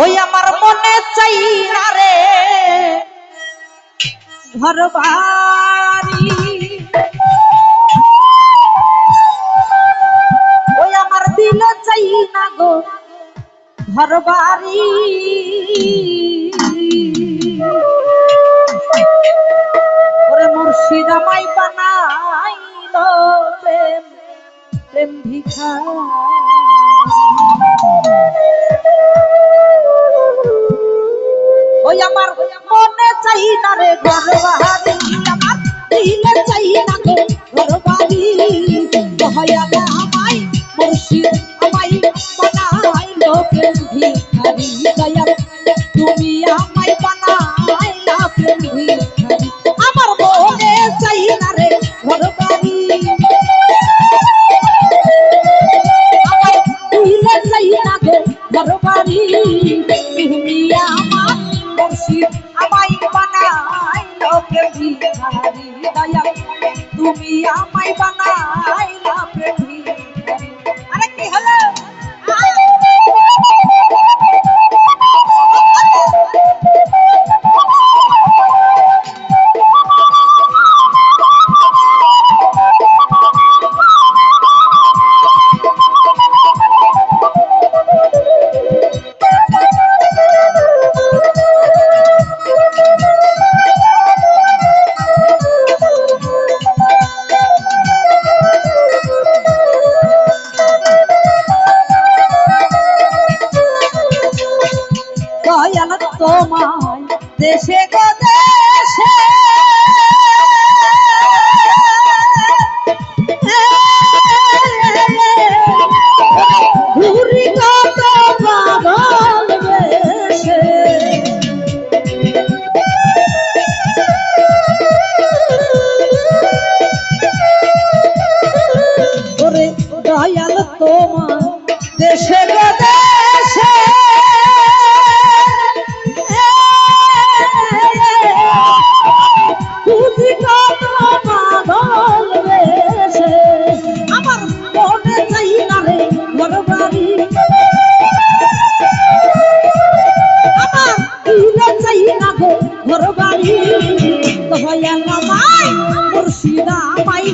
ওই আমার মনে চাই না রে। ঘর ওই আমার দিল চাই না গো, ঘর বাড়ি। ওরে মুর্শিদ আমায় বানাইল প্রেম প্রেম ভিখা ভিখারি দয়াল তুমি আমায় বানাইলা প্রেম ভিখারি আমার মনে চাই না রে ঘর বাড়ি আমায় দিলে চাই না গো ঘর বাড়ি তুমি আমার মুর্শিদ আমায় বানাইলো প্রেম ভিখারি দয়াল তুমি আমায় বানাইলা তোমায় দেশে গো দেশে। দয়াল তোমার দেশে দেশে। মুর্শিদা আমায় বানাইলো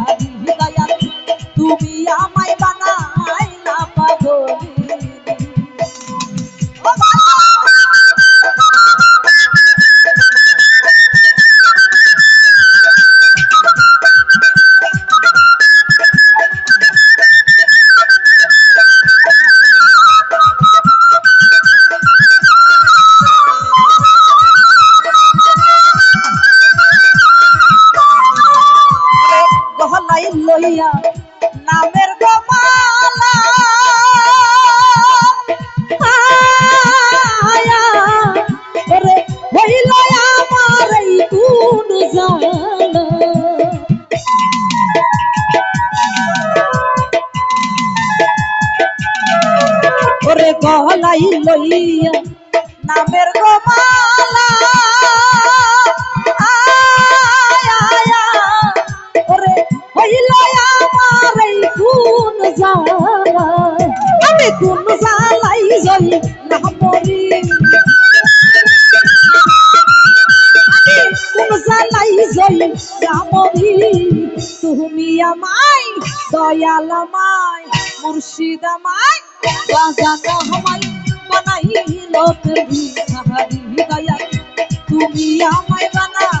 ওরে গহলাই লইয়া নামের গোমালা তুমি আমায় দয়াল আমায় মুর্শিদ আমায় বাজানো আমায় বানাইল তুমি আমায় বানাইলা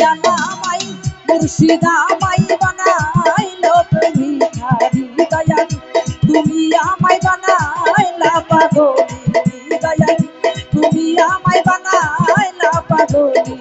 দয়া নামাই মুর্শিদা আমায় বানাইল ভিখারি দয়াল। তুমি আমায় বানাইলা পাগলি দয়াল। তুমি আমায় বানাইলা পাগলি